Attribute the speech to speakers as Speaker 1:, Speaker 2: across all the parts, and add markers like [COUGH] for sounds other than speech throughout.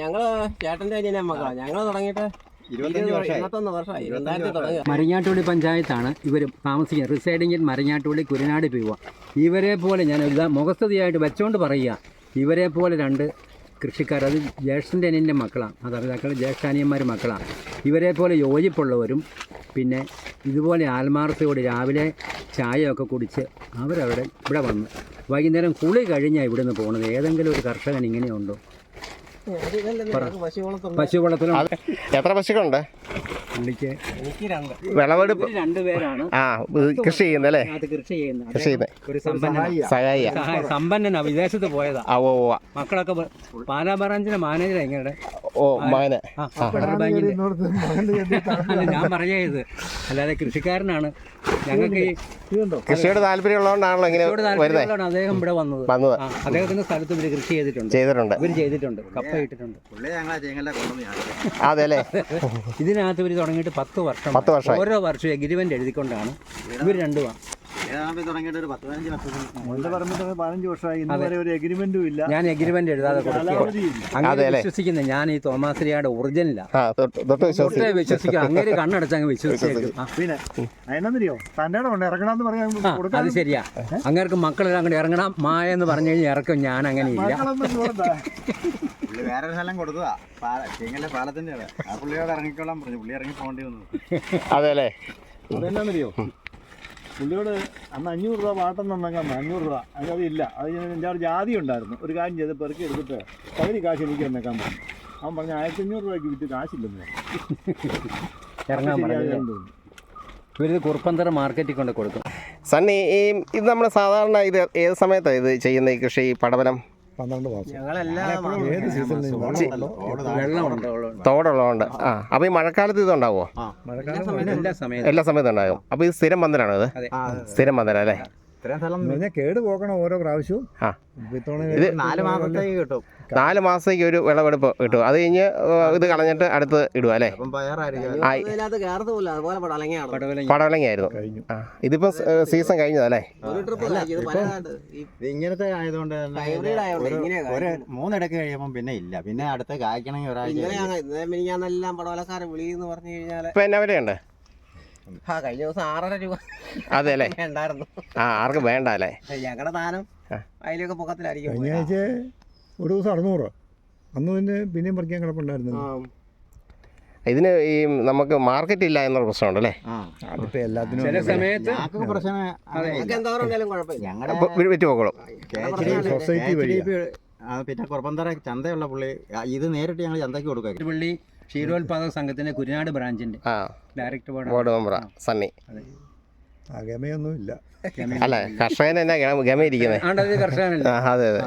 Speaker 1: ഞങ്ങൾ ചേട്ടന്റെ അനിയനെ മക്കളാ. ഞങ്ങൾ തുടങ്ങിയിട്ട് മരിഞ്ഞാട്ടുള്ളി
Speaker 2: മരഞ്ഞാട്ടുള്ളി പഞ്ചായത്താണ് ഇവർ താമസിക്കുന്നത് റിസൈഡിങ്ങിൽ ഇൻ കുരുനാട് പോവുക പിവ. ഇവരെ പോലെ ഞാൻ ഒരു മുഖസ്ഥതിയായിട്ട് വെച്ചോണ്ട് പറയുക. ഇവരെ പോലെ രണ്ട് കൃഷിക്കാർ അത് ജ്യേഷ്ഠന്റെ അനിയന്റെ മക്കളാണ് മാതാപിതാക്കൾ ജ്യേഷ്ഠാനിയന്മാർ മക്കളാണ് ഇവരെ പോലെ യോജിപ്പുള്ളവരും പിന്നെ ഇതുപോലെ ആത്മാർത്ഥയോട് രാവിലെ ചായയൊക്കെ കുടിച്ച് അവരവിടെ ഇവിടെ വന്ന് വൈകുന്നേരം കുളി കഴിഞ്ഞാൽ ഇവിടുന്ന് പോകുന്നത് ഏതെങ്കിലും ഒരു കർഷകൻ ഇങ്ങനെയുണ്ടോ?
Speaker 1: പശു
Speaker 2: വളത്തിലും
Speaker 3: എത്ര പശുക്കളുണ്ട്? വിളവെടുപ്പ്
Speaker 2: രണ്ടുപേരാണ്
Speaker 3: ആ കൃഷി ചെയ്യുന്നല്ലേ
Speaker 2: അത് കൃഷി
Speaker 3: ചെയ്യുന്ന
Speaker 2: ഒരു സമ്പന്നനാ
Speaker 3: സഹായിയ.
Speaker 2: സഹായ- സമ്പന്നനാ. വിദേശത്ത് പോയതാ.
Speaker 3: ഓ ഓ
Speaker 2: മക്കളൊക്കെ പാലാ ബ്രാഞ്ചിലെ മാനേജർ എങ്ങനെ
Speaker 3: ഓ മകനെ.
Speaker 2: ഫെഡറൽ ബാങ്കിന്റെ. ഞാൻ പറഞ്ഞത് അല്ലാതെ കൃഷിക്കാരനാണ്. ഞങ്ങൾക്ക് ഈ
Speaker 3: കൃഷിയോട് താല്പര്യം ഉള്ളതുകൊണ്ടാണല്ലോ ഇങ്ങനെ വരുന്നത്
Speaker 2: താല്പര്യമുള്ളതാണ് അദ്ദേഹം ഇവിടെ വന്നത്.
Speaker 3: വന്നത്.
Speaker 2: അദ്ദേഹത്തിന്റെ സ്ഥലത്ത് ഇവർ കൃഷി ചെയ്തിട്ടുണ്ട്.
Speaker 3: ചെയ്തിട്ടുണ്ട്.
Speaker 2: ഇവർ ചെയ്തിട്ടുണ്ട്. കപ്പ ഇട്ടിട്ടുണ്ട്.
Speaker 3: അതെ അല്ലേ
Speaker 2: ഇതിനകത്ത് ഇവർ തുടങ്ങിയിട്ട് പത്ത് വർഷം
Speaker 3: പത്ത് വർഷം
Speaker 2: ഓരോ വർഷവും എഗ്രിമെന്റ് എഴുതിക്കൊണ്ടാണ് ഇവർ രണ്ടുമാ
Speaker 4: നമ്മളുടെ പറമ്പിൽ പതിനഞ്ച് വർഷമായി. ഇന്ന് വരെ ഒരു എഗ്രിമെന്റും ഇല്ല.
Speaker 2: ഞാൻ എഗ്രിമെന്റ് എഴുതാതെ അങ്ങനെ വിശ്വസിക്കുന്നത് ഞാൻ ഈ തോമാശ്രീയുടെ ഒറിജിനലാ
Speaker 3: തൊട്ട്
Speaker 2: വിശ്വസിക്കുക അങ്ങനെ കണ്ണടച്ചങ്ങ് വിശ്വസിച്ചേക്കും. ആ.
Speaker 4: പിന്നെ അതിനെന്തറിയോ തന്റെ ഉണ്ട് ഇറങ്ങണമെന്ന് പറയാൻ
Speaker 2: അത് ശരിയാ. അങ്ങേർക്ക് മക്കളെല്ലാം അങ്ങോട്ട് ഇറങ്ങണം. മായ എന്ന് പറഞ്ഞു കഴിഞ്ഞാൽ ഇറക്കും ഞാൻ അങ്ങനെ ഇല്ല.
Speaker 5: വേറെ. സ്ഥലം കൊടുത്തതാ. പാല ചീങ്ങലെ പാലത്തിന്റെ ആ പുള്ളിയോട് ഇറങ്ങിക്കോളാൻ പറഞ്ഞു. പുള്ളി ഇറങ്ങി പോകേണ്ടി വന്നു.
Speaker 3: അതെ അല്ലേ?
Speaker 4: അതെന്നാന്നറിയോ? പുള്ളിയോട് അന്ന് അഞ്ഞൂറ് രൂപ പാട്ടം അന്ന് അഞ്ഞൂറ് രൂപ. അത് ഇല്ല. അത് എന്റെ അവിടെ ജാതി ഉണ്ടായിരുന്നു. ഒരു കാര്യം ചെയ്ത് പെറുക്കി എടുത്തിട്ട് പകുതി കാശ് എനിക്ക് തന്നേക്കാൻ പറഞ്ഞു. അവൻ പറഞ്ഞു ആയിരത്തി അഞ്ഞൂറ് രൂപയ്ക്ക് വിറ്റ് കാശില്ലെന്ന്
Speaker 2: ഇറങ്ങാൻ പറഞ്ഞു ഇവരിത് കുറുപ്പന്തറ മാർക്കറ്റിൽ കൊണ്ട് കൊടുക്കും.
Speaker 3: സണ്ണി ഈ ഇത് നമ്മൾ സാധാരണ ഇത് ഏത് സമയത്താണ് ഇത് ചെയ്യുന്ന ഈ കൃഷി പടവലം?
Speaker 4: പന്ത്രണ്ട് മാസം.
Speaker 1: ഞങ്ങളെല്ലാം
Speaker 4: ഏത് സീസണിൽ
Speaker 2: വെള്ളമുണ്ട് വെള്ളമുണ്ട്.
Speaker 3: തോടുള്ളതുകൊണ്ട്. ആ അപ്പോൾ ഈ മഴക്കാലത്ത് ഇതുണ്ടാവുമോ
Speaker 4: മഴക്കാലം
Speaker 2: എല്ലാ സമയത്തും.
Speaker 3: എല്ലാ സമയത്തും ഉണ്ടാകും. അപ്പോൾ ഇത് സ്ഥിരം പന്തലാണോ ഇത്?
Speaker 2: അതെ.
Speaker 3: സ്ഥിരം പന്തല അല്ലേ?
Speaker 5: ഇത്രയും സ്ഥലം
Speaker 4: കേട് പോക്കണം ഓരോ പ്രാവശ്യവും
Speaker 3: ആ.
Speaker 4: ഇത്തവണ
Speaker 3: ഇത്
Speaker 5: നാല് മാസത്തേക്ക് കിട്ടും.
Speaker 3: നാല് മാസത്തേക്ക് ഒരു വിളവെടുപ്പ് കിട്ടും. അത് കഴിഞ്ഞ് ഇത് കളഞ്ഞിട്ട് അടുത്ത് ഇടുക അല്ലേ?
Speaker 5: അപ്പം പയറായിരിക്കും.
Speaker 3: ആയി. പടവലങ്ങയായിരുന്നു. ആ ഇതിപ്പോൾ സീസൺ കഴിഞ്ഞതല്ലേ
Speaker 1: ഒരു ട്രിപ്പ് ഇത് പലതായിട്ട് ഈ
Speaker 5: ഇങ്ങനത്തെ ആയതുകൊണ്ട് ഒരു-. മൂന്നിടക്ക് കഴിയുമ്പോൾ പിന്നെ ഇല്ല. പിന്നെ അടുത്ത കായ്ക്കണമെങ്കിൽ ഒരാഴ്ച
Speaker 1: ഇന്നലെ ഞാൻ എല്ലാം പടവലക്കാരെ വിളിയെന്ന് പറഞ്ഞു കഴിഞ്ഞാൽ
Speaker 3: ഇപ്പം എന്നാ വിലയുണ്ട്?
Speaker 1: ആ കഴിഞ്ഞ ദിവസം ആറര രൂപ
Speaker 3: അതെ അല്ലേ?
Speaker 1: ഉണ്ടായിരുന്നു
Speaker 3: ആ ആർക്കും വേണ്ട അല്ലേ?
Speaker 1: ഞങ്ങളുടെ താനം. അതിലൊക്കെ പൊക്കത്തിലായിരിക്കും
Speaker 4: കഴിഞ്ഞ ആഴ്ച ഒരു ദിവസം അറുന്നൂറ്. അന്ന് പിന്നെ പിന്നെയും പറിക്കാൻ കിടപ്പുണ്ടായിരുന്നു.
Speaker 3: ഇതിന് ഈ നമുക്ക് മാർക്കറ്റ് ഇല്ല എന്നൊരു പ്രശ്നമുണ്ട് അല്ലേ?
Speaker 4: അതിപ്പോ എല്ലാത്തിനും
Speaker 2: ചില സമയത്ത്
Speaker 3: വിറ്റ് പോകോളും
Speaker 4: സൊസൈറ്റി വഴിയാ.
Speaker 5: പിന്നെ കുറപ്പന്തറ ചന്തയുള്ള പുള്ളി ഇത് നേരിട്ട് ഞങ്ങൾ ചന്തയ്ക്ക് കൊടുക്കുക
Speaker 2: പള്ളി ക്ഷീരോത്പാദക സംഘത്തിന്റെ കുരുനാട് ബ്രാഞ്ചിന്റെ
Speaker 3: ആ.
Speaker 2: ഡയറക്ടർ ബോർഡ്
Speaker 3: മെമ്പറ. സണ്ണി.
Speaker 4: ആ
Speaker 3: അല്ല കർഷകൻ ഗമ-
Speaker 2: കർഷകനല്ല?
Speaker 3: അതെ അതെ.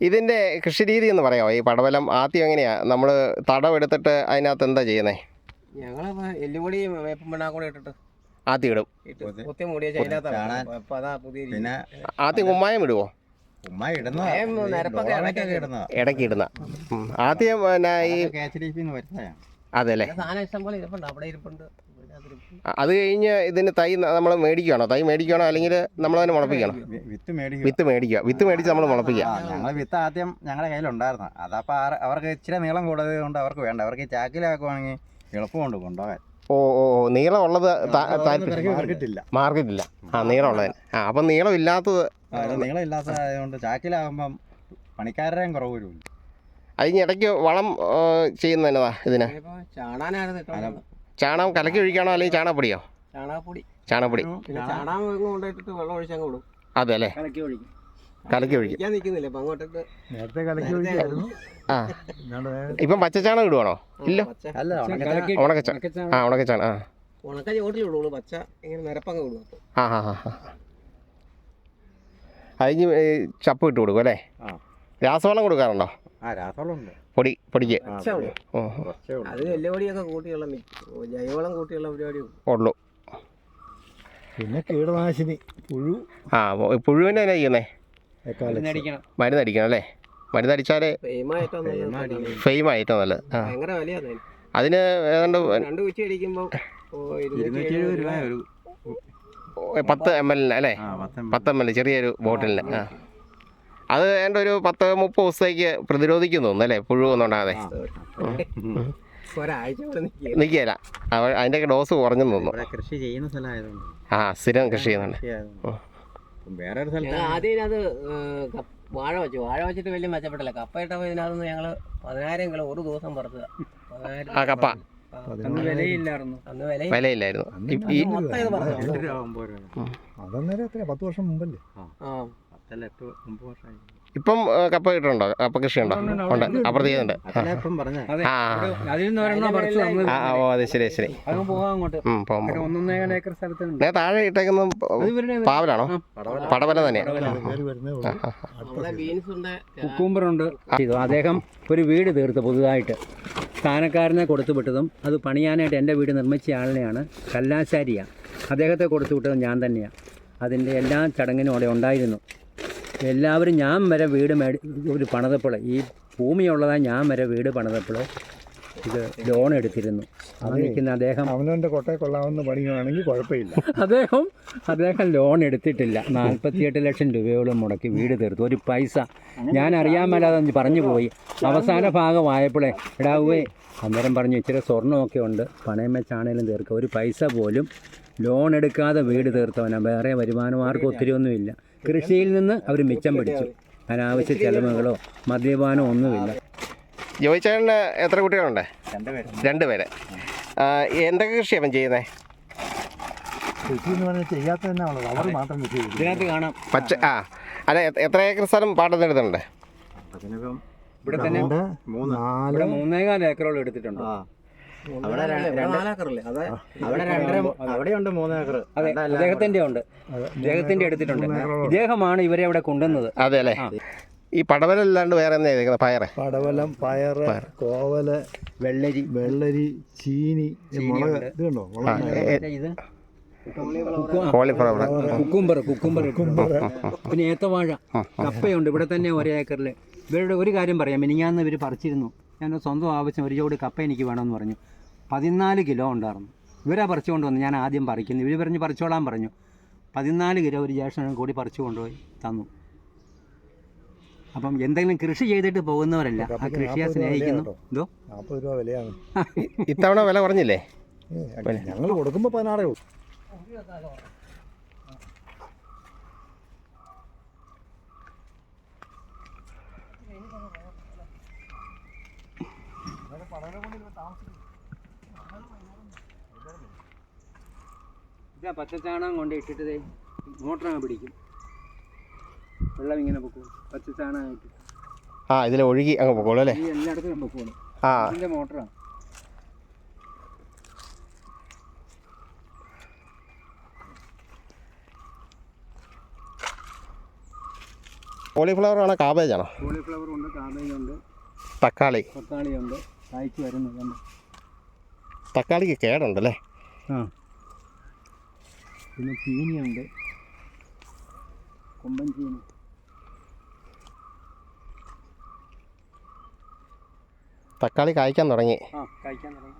Speaker 3: ഇതിന്റെ കൃഷി രീതി എന്ന് പറയാമോ? ഈ പടവലം ആദ്യം എങ്ങനെയാ? നമ്മൾ തടവെടുത്തിട്ട് അതിനകത്ത് എന്താ ചെയ്യുന്നത്
Speaker 1: ഞങ്ങൾ എല്ലുപൊടി വേപ്പും ഇട്ടിട്ട്.
Speaker 3: ആദ്യം ഇടും. ആദ്യം കുമ്മായം ഇടുവോ?
Speaker 5: ഉമ്മ ഇടുന്ന
Speaker 3: ഇടയ്ക്ക് ഇടുന്ന. ആദ്യം പിന്നെ ഈ അതെ കഴിഞ്ഞ് ഇതിന് തൈ നമ്മൾ മേടിക്കുകയാണോ തൈ മേടിക്കുകയാണോ അല്ലെങ്കിൽ നമ്മൾ തന്നെ മുളപ്പിക്കണം
Speaker 5: വിത്ത് മേടിക്കും.
Speaker 3: വിത്ത് മേടിക്കുക. വിത്ത് മേടിച്ച് നമ്മൾ മുളപ്പിക്കുക.
Speaker 5: ഞങ്ങൾ വിത്ത് ആദ്യം ഞങ്ങളുടെ കയ്യിലുണ്ടായിരുന്നു. അതപ്പോൾ അവർക്ക് ഇച്ചിരി നീളം കൂടുതൽ കൊണ്ട് അവർക്ക് വേണ്ട. അവർക്ക് ഈ ചാക്കിലാക്കുവാണെങ്കിൽ എളുപ്പമുണ്ട് കൊണ്ടുപോകാൻ.
Speaker 3: ഓ ഓ ഓ നീളമുള്ളത് താല്പര്യം.
Speaker 4: മാർക്കറ്റില്ല.
Speaker 3: ആ നീളമുള്ളതിന്. ആ അപ്പം നീളം ഇല്ലാത്തത്
Speaker 5: അത് നീളം ഇല്ലാത്തതായതുകൊണ്ട് ചാക്കിലാകുമ്പം പണിക്കാരുടെയും കുറവ് വരും
Speaker 3: അതിന് ഇടയ്ക്ക് വളം ആ, ചെയ്യുന്നതിനതാ ഇതിന്. ചാണകം കലക്കി ഒഴിക്കണോ അല്ലെങ്കിൽ ചാണകപ്പൊടിയോ?
Speaker 1: ചാണകപ്പൊടി.
Speaker 3: അതെ അല്ലേ
Speaker 2: കലക്കി ഒഴിക്കും.
Speaker 3: ആ. ഇപ്പം പച്ചച്ചാണകം ഇടുവാണോ? ഇല്ല?
Speaker 1: പച്ച.
Speaker 5: അല്ല
Speaker 2: കലക്കി
Speaker 3: ഉണക്കച്ച
Speaker 2: ഉണക്കച്ചാ-
Speaker 3: ആ ഉണക്കച്ചാണ് ആ.
Speaker 1: ഉണക്ക ചോട്ടിൽ വിടുള്ളൂ പച്ച ഇങ്ങനെ നിരപ്പങ്ങ് വിടും.
Speaker 3: ആ ആ ആ. അതിന് ചപ്പ് ഇട്ട് കൊടുക്കും അല്ലേ. രാസവളം കൊടുക്കാറുണ്ടോ?
Speaker 5: ആ രാസവളമുണ്ട്
Speaker 3: പൊടി പൊടിക്ക്.
Speaker 5: ഉള്ളൂ.
Speaker 1: അത് എല്ലുപൊടിയൊക്കെ കൂട്ടിയുള്ള ജൈവവളം കൂട്ടിയുള്ള പരിപാടി
Speaker 3: ഉള്ളൂ.
Speaker 4: പിന്നെ കീടനാശിനി പുഴു.
Speaker 3: ആ പുഴു പുഴുവിനെ എന്നാ ചെയ്യുന്നേ?
Speaker 2: മരുന്നടിക്കണം.
Speaker 3: അല്ലേ? മരുന്നടിച്ചാലേ ഫെയിം ആയിട്ടോ നല്ലത്.
Speaker 1: അതിന്
Speaker 3: ഏതാണ്ട്
Speaker 1: രണ്ട് ഉച്ച അടിക്കുമ്പോൾ
Speaker 3: പത്ത് എം എല്ലിന് അല്ലേ? പത്ത് എം എൽ ചെറിയൊരു ബോട്ടിലിന്. ആ. അത് എന്റെ ഒരു പത്ത് മുപ്പത് ദിവസത്തേക്ക് പ്രതിരോധിക്കുന്നു അല്ലേ? പുഴുവൊന്നും ഉണ്ടാകാതെ അതിന്റെ അതിന്റെയൊക്കെ ഡോസ് കുറഞ്ഞു തോന്നുന്നു.
Speaker 5: കൃഷി ചെയ്യുന്ന സ്ഥലമായതുകൊണ്ട്.
Speaker 3: ആ സ്ഥിരം കൃഷി ചെയ്യുന്നുണ്ട്.
Speaker 5: വേറൊരു വേറെ ഒരു സ്ഥലത്ത്
Speaker 1: ആദ്യം ഇതിനകത്ത് വാഴ വെച്ചു. വാഴ വെച്ചിട്ട് വലിയ മെച്ചപ്പെട്ടില്ല. കപ്പ ഇട്ടപ്പോൾ ഇതിനകത്ത് ഞങ്ങൾ പതിനായിരം കിലോ ഒരു ദിവസം പുറത്തുക.
Speaker 3: ആ കപ്പ.
Speaker 2: വിലയില്ലായിരുന്നു.
Speaker 4: അതന്നേരം എത്രയാ? പത്ത് വർഷം മുമ്പല്ലേ?
Speaker 1: ആ
Speaker 5: പത്തല്ല എട്ട് ഒമ്പത് വർഷമായി.
Speaker 3: ഇപ്പം കപ്പ കിട്ടുന്നുണ്ടോ കപ്പ കൃഷി ഉണ്ടോ? ഉണ്ട് അപ്പുറത്ത് ചെയ്യുന്നുണ്ട്
Speaker 5: ഇപ്പം പറഞ്ഞ.
Speaker 2: അതെ
Speaker 3: ആ ഓ അതെ ശരി ശരി. ഞാൻ താഴെ ഇട്ടേക്കുന്ന പാവലാണോ? പടവല. തന്നെയാ
Speaker 4: കയറി വരുന്നേ
Speaker 1: ബീൻസ് ഉണ്ട്.
Speaker 2: കുക്കുംബറുണ്ട്. ചെയ്തു അദ്ദേഹം ഒരു വീട് തീർത്ത് പുതുതായിട്ട്. സ്ഥാനക്കാരനെ കൊടുത്തു വിട്ടതും അത് പണിയാനായിട്ട് എന്റെ വീട് നിർമ്മിച്ച ആളിനെയാണ് കല്ലാശാരിയാണ് അദ്ദേഹത്തെ കൊടുത്തു വിട്ടത് ഞാൻ തന്നെയാണ് അതിന്റെ എല്ലാ ചടങ്ങിനും അവിടെ ഉണ്ടായിരുന്നു. എല്ലാവരും ഞാൻ വരെ വീട് മേടി ഒരു പണിതപ്പോൾ ഈ ഭൂമിയുള്ളതാ ഞാൻ വരെ വീട് പണിതപ്പോൾ ഇത് ലോൺ എടുത്തിരുന്നു. നിൽക്കുന്ന അദ്ദേഹം
Speaker 4: അവനവന്റെ കൊട്ടയെ കൊള്ളാവുന്ന പണിയാണെങ്കിൽ കുഴപ്പമില്ല. [LAUGHS]
Speaker 2: അദ്ദേഹം അദ്ദേഹം ലോൺ എടുത്തിട്ടില്ല. നാൽപ്പത്തിയെട്ട് ലക്ഷം രൂപയോളം മുടക്കി വീട് തീർത്തു. ഒരു പൈസ. ഞാൻ അറിയാൻ മേലാതെ പറഞ്ഞു പോയി. അവസാന ഭാഗമായപ്പോഴേ എടാവേ അന്നേരം പറഞ്ഞു ഇച്ചിരി സ്വർണമൊക്കെ ഉണ്ട്. പണയം വെച്ചാണേലും തീർക്കുക ഒരു പൈസ പോലും ലോൺ എടുക്കാതെ വീട് തീർത്തവനാണ് വേറെ വരുമാനമാർക്കും ഒത്തിരി ഒന്നുമില്ല. കൃഷിയിൽ നിന്ന് അവർ മിച്ചം പിടിച്ചു. അനാവശ്യ ചെലവുകളോ മദ്യപാനോ ഒന്നുമില്ല.
Speaker 3: ജോയിച്ചേട്ടന് എത്ര കുട്ടികളുണ്ട്?
Speaker 5: രണ്ടുപേരും.
Speaker 3: രണ്ട് പേര് എന്തൊക്കെ കൃഷിയാണ് അവൻ ചെയ്യുന്നത്. പച്ച ആ. അല്ല എത്ര ഏക്കർ സ്ഥലം പാട്ടത്തിന് എടുത്തിട്ടുണ്ട്?
Speaker 2: ഇവിടെ തന്നെ?
Speaker 5: മൂന്ന്.
Speaker 4: നാല്.
Speaker 2: ഇവിടെ മൂന്നേകാൽ ഏക്കറോളം എടുത്തിട്ടുണ്ട്.
Speaker 5: ആ. അവിടെ അവിടെ രണ്ടര അവിടെയുണ്ട് മൂന്ന് ഏക്കർ
Speaker 2: അതെ അദ്ദേഹത്തിന്റെ ഉണ്ട്. അദ്ദേഹത്തിന്റെ എടുത്തിട്ടുണ്ട്. ഇദ്ദേഹമാണ് ഇവരെ ഇവിടെ കൊണ്ടുവന്നത്.
Speaker 3: അതെ അല്ലേ? ഈ പടവലല്ലാണ്ട് വേറെ എന്താ പയറ്?
Speaker 4: പടവലം പയറ് കോവൽ
Speaker 2: വെള്ളരി.
Speaker 4: വെള്ളരി ചീനി മുളക്. ഇത് കണ്ടോ
Speaker 2: ഇത്?
Speaker 3: കോളിഫ്ലവർ.
Speaker 2: കുക്കുംബർ കുക്കുംബർ പിന്നെ ഏത്തവാഴ കപ്പയുണ്ട്. ഇവിടെ തന്നെ ഒരേ ഏക്കറിൽ ഇവരുടെ ഒരു കാര്യം പറയാം. മിനിങ്ങാന്ന് ഇവർ പറിച്ചിരുന്നു. ഞാൻ സ്വന്തം ആവശ്യം ഒരു ചോട് കപ്പ എനിക്ക് വേണമെന്ന് പറഞ്ഞു. പതിനാല് കിലോ ഉണ്ടായിരുന്നു. ഇവരാ പറിച്ചുകൊണ്ട് വന്നു ഞാൻ ആദ്യം പറിക്കുന്നു. ഇവർ പറഞ്ഞ് പറിച്ചോളാൻ പറഞ്ഞു. പതിനാല് കിലോ ഒരു ജ്യേഷ്ഠനും കൂടി പറിച്ചു കൊണ്ടുപോയി തന്നു. അപ്പം എന്തെങ്കിലും കൃഷി ചെയ്തിട്ട് പോകുന്നവരല്ല. ആ കൃഷിയെ സ്നേഹിക്കുന്നു. എന്തോ?
Speaker 4: നാൽപ്പത് രൂപ വിലയാണ്. [LAUGHS]
Speaker 3: ഇത്തവണ വില കുറഞ്ഞില്ലേ?
Speaker 4: ഞങ്ങൾ കൊടുക്കുമ്പോൾ പതിനാറേ ഉള്ളൂ.
Speaker 2: ഇതാ പച്ചച്ചാണകം കൊണ്ട് ഇട്ടിട്ട് മോട്ടറങ്ങ് പിടിക്കും. വെള്ളം ഇങ്ങനെ പൊക്കോളും. പച്ചച്ചാണകം ഇട്ട്
Speaker 3: ആ ഇതിൽ ഒഴുകി അങ്ങ് പൊക്കോളും അല്ലേ?
Speaker 2: ഈ എല്ലായിടത്തും പൊക്കോളും.
Speaker 3: ആ.
Speaker 2: ഇതിന്റെ മോട്ടറാണ്.
Speaker 3: കോളിഫ്ലവർ ആണോ കാബേജ് ആണോ?
Speaker 2: കോളിഫ്ലവർ ഉണ്ട് കാബേജ് ഉണ്ട്.
Speaker 3: തക്കാളി.
Speaker 2: തക്കാളി ഉണ്ട്. കായ്ക്ക് വരുന്നു കണ്ടോ?
Speaker 3: തക്കാളിക്ക് കേടുണ്ടല്ലേ?
Speaker 2: ആ. പിന്നെ ചീനിയുണ്ട്. കൊമ്പൻ ചീനി.
Speaker 3: തക്കാളി കായ്ക്കാൻ തുടങ്ങി.
Speaker 2: ആ കായ്ക്കാൻ തുടങ്ങി.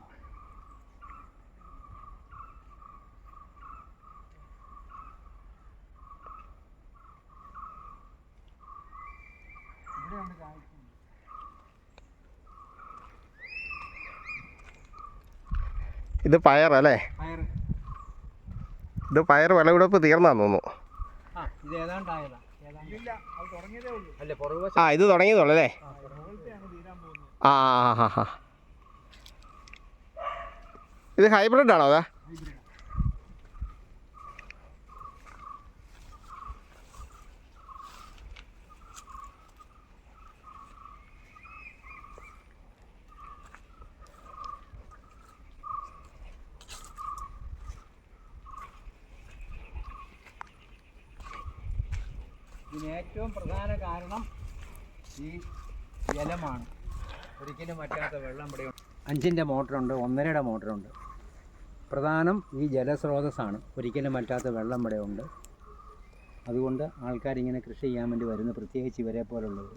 Speaker 3: ഇത് പയറല്ലേ? ഇത് പയർ വിളവെടുപ്പ് തീർന്നാന്ന് തോന്നുന്നു.
Speaker 2: ആ ഇത്
Speaker 3: തുടങ്ങിയതുള്ളു അല്ല ആ ആ ആ ഇത് ഹൈബ്രിഡ് ആണോ അതാ?
Speaker 2: ഇതിന് ഏറ്റവും പ്രധാന കാരണം ഈ ജലമാണ്. ഒരിക്കലും വറ്റാത്ത വെള്ളം ഇവിടെ അഞ്ചിന്റെ മോട്ടറുണ്ട് ഒന്നരയുടെ മോട്ടറുണ്ട്. പ്രധാനം ഈ ജലസ്രോതസ്സാണ്. ഒരിക്കലും വറ്റാത്ത വെള്ളം ഇവിടെ ഉണ്ട്. അതുകൊണ്ട് ആൾക്കാരിങ്ങനെ കൃഷി ചെയ്യാൻ വേണ്ടി വരുന്ന പ്രത്യേകിച്ച് ഇവരെ പോലുള്ളത്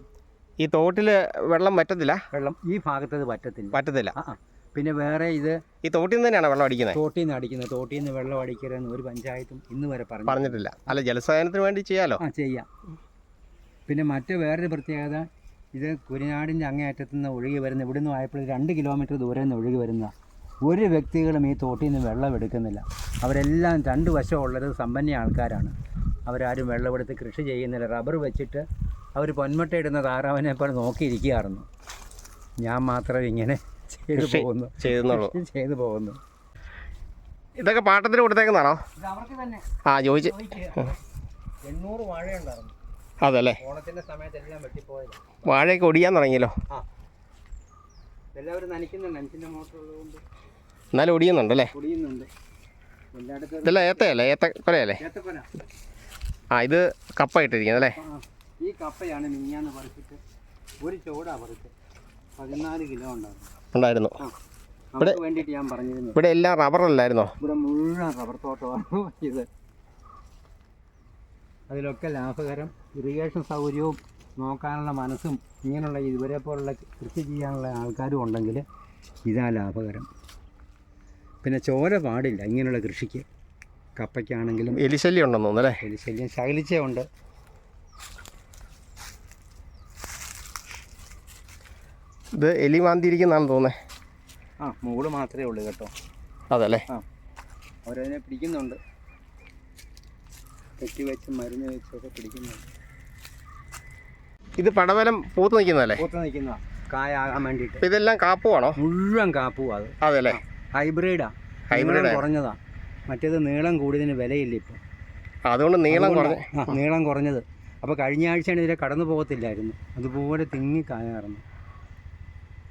Speaker 3: ഈ തോട്ടിൽ വെള്ളം പറ്റത്തില്ല
Speaker 2: വെള്ളം ഈ ഭാഗത്തത് പറ്റത്തില്ല
Speaker 3: പറ്റത്തില്ല
Speaker 2: ആ. പിന്നെ വേറെ ഇത്
Speaker 3: ഈ തോട്ടിൽ നിന്ന് തന്നെയാണ് വെള്ളം അടിക്കുന്നത്
Speaker 2: തോട്ടിൽ നിന്ന് അടിക്കുന്നത്. തോട്ടിൽ നിന്ന് വെള്ളം അടിക്കരുതെന്ന് ഒരു പഞ്ചായത്തും ഇന്ന് വരെ പറഞ്ഞു
Speaker 3: പറഞ്ഞിട്ടില്ല. അല്ല ജലസേചനത്തിന് വേണ്ടി ചെയ്യാലോ?
Speaker 2: ആ ചെയ്യാം. പിന്നെ മറ്റ് വേറൊരു പ്രത്യേകത ഇത് കുരിനാടിന്റെ അങ്ങേയറ്റത്തു നിന്ന് ഒഴുകി വരുന്ന ഇവിടുന്ന് ആയപ്പോൾ രണ്ട് കിലോമീറ്റർ ദൂരെ നിന്ന് ഒഴുകി വരുന്ന ഒരു വ്യക്തികളും ഈ തോട്ടിൽ നിന്ന് വെള്ളം എടുക്കുന്നില്ല. അവരെല്ലാം രണ്ട് വശമുള്ളത് സമ്പന്ന ആൾക്കാരാണ്. അവരാരും വെള്ളമെടുത്ത് കൃഷി ചെയ്യുന്നില്ല. റബ്ബർ വെച്ചിട്ട് അവർ പൊന്മട്ടയിടുന്ന താറാവിനെ പോലെ നോക്കിയിരിക്കുകയായിരുന്നു. ഞാൻ മാത്രം ഇങ്ങനെ ചെയ്തു പോകുന്നു.
Speaker 3: ചെയ്യുന്നുള്ളൂ.
Speaker 2: ചെയ്തു പോകുന്നു.
Speaker 3: ഇതൊക്കെ പാട്ടത്തിന് കൊടുത്തേക്കുന്നതാണോ? ആ ചോദിച്ച്. അതല്ലേ? വാഴയൊക്കെ ഒടിയാൻ തുടങ്ങിയല്ലോ. എന്നാലും ഒടിയുന്നുണ്ടല്ലേ? ഇതല്ല ഏത്തയല്ലേ? ഏത്ത കൊലയല്ലേ
Speaker 2: ഏത്തക്കൊല.
Speaker 3: ആ ഇത് കപ്പ ഇട്ടിരിക്കുന്നത് അല്ലേ
Speaker 2: ഈ കപ്പയാണ് മിനിഞ്ഞാന്ന് പറിച്ചിട്ട് ഒരു ചോടാ പറിച്ചത്. പതിനാല് കിലോ ഉണ്ടായിരുന്നു.
Speaker 3: ഉണ്ടായിരുന്നു.
Speaker 2: ഇവിടെ വേണ്ടിയിട്ട് ഞാൻ പറഞ്ഞിരുന്നു.
Speaker 3: ഇവിടെ എല്ലാം റബ്ബറല്ലായിരുന്നോ
Speaker 2: ഇവിടെ മുഴുവൻ റബ്ബർ തോട്ടമാണ് ഇത്. അതിലൊക്കെ ലാഭകരം ഇറിഗേഷൻ സൗകര്യവും നോക്കാനുള്ള മനസ്സും ഇങ്ങനെയുള്ള ഇതുവരെ പോലുള്ള കൃഷി ചെയ്യാനുള്ള ആൾക്കാരും ഉണ്ടെങ്കിൽ ഇതാ ലാഭകരം. പിന്നെ ചോര പാടില്ല ഇങ്ങനെയുള്ള കൃഷിക്ക്. കപ്പയ്ക്കാണെങ്കിലും
Speaker 3: എലിശല്യം ഉണ്ടെന്ന് തോന്നുന്നു അല്ലേ?
Speaker 2: എലിശല്യം ശകലിച്ചുണ്ട്
Speaker 3: ഇത് എലി മാന്തിയിരിക്കുന്നതാണെന്ന് തോന്നുന്നത്
Speaker 2: ആ മൂട് മാത്രമേ ഉള്ളൂ കേട്ടോ.
Speaker 3: അതല്ലേ?
Speaker 2: ആ അവരതിനെ പിടിക്കുന്നുണ്ട്. കെട്ടി വെച്ച് മരുന്ന് വെച്ചൊക്കെ പിടിക്കുന്നുണ്ട്.
Speaker 3: ഇത് പടവലം പൂത്ത് നിൽക്കുന്നതല്ലേ?
Speaker 2: പൂത്ത് നിൽക്കുന്ന കായാകാൻ വേണ്ടിയിട്ട്.
Speaker 3: ഇതെല്ലാം കാപ്പുവാണോ?
Speaker 2: മുഴുവൻ കാപ്പുവാ അത്.
Speaker 3: അതെല്ലേ?
Speaker 2: ഹൈബ്രിഡാ.
Speaker 3: ഹൈബ്രിഡ്.
Speaker 2: കുറഞ്ഞതാ. മറ്റേത് നീളം കൂടിയതിന് വിലയില്ല ഇപ്പം.
Speaker 3: അതുകൊണ്ട് നീളം കുറഞ്ഞ
Speaker 2: നീളം കുറഞ്ഞത്. അപ്പോൾ കഴിഞ്ഞ ആഴ്ചയാണ് ഇതിലെ കടന്നു പോകത്തില്ലായിരുന്നു. അതുപോലെ തിങ്ങി കായാറുന്നു